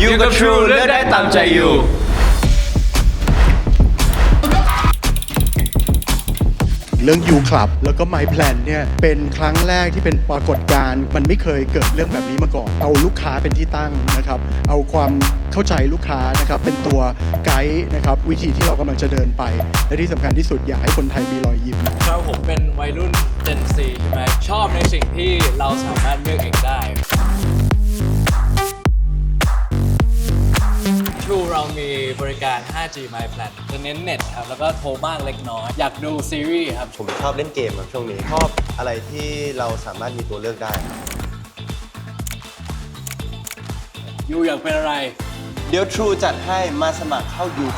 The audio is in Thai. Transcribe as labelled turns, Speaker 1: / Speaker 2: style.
Speaker 1: อยู่กับ True เลือกได้ตามใจอยู่
Speaker 2: เรื่อง U Club แล้วก็ My Plan เนี่ยเป็นครั้งแรกที่เป็นปรากฏการณ์มันไม่เคยเกิดเรื่องแบบนี้มาก่อน เอาลูกค้าเป็นที่ตั้งนะครับ เอาความเข้าใจลูกค้านะครับ เป็นตัวไกด์นะครับ วิธีที่เรากำลังจะเดินไป และที่สำคัญที่สุดอยากให้คนไทยมีรอยยิ้ม
Speaker 3: ครับผมเป็นวัยรุ่น Gen Z ใช่ไหมชอบในสิ่งที่เราสามารถเลือกเองได้ True เรามีบริการ 5G My Plan จะเน้นเน็ตครับ แล้วก็โทรบ้างเล็กน้อย อยากดูซีรีส์ครับ
Speaker 4: ผมชอบเล่นเกมครับช่วงนี้ ชอบอะไรที่เราสามารถมีตัวเลือกได้
Speaker 3: ยูอยากเป็นอะไร
Speaker 4: เดี๋ยว True จัดให้มาสมัครเข้ายูค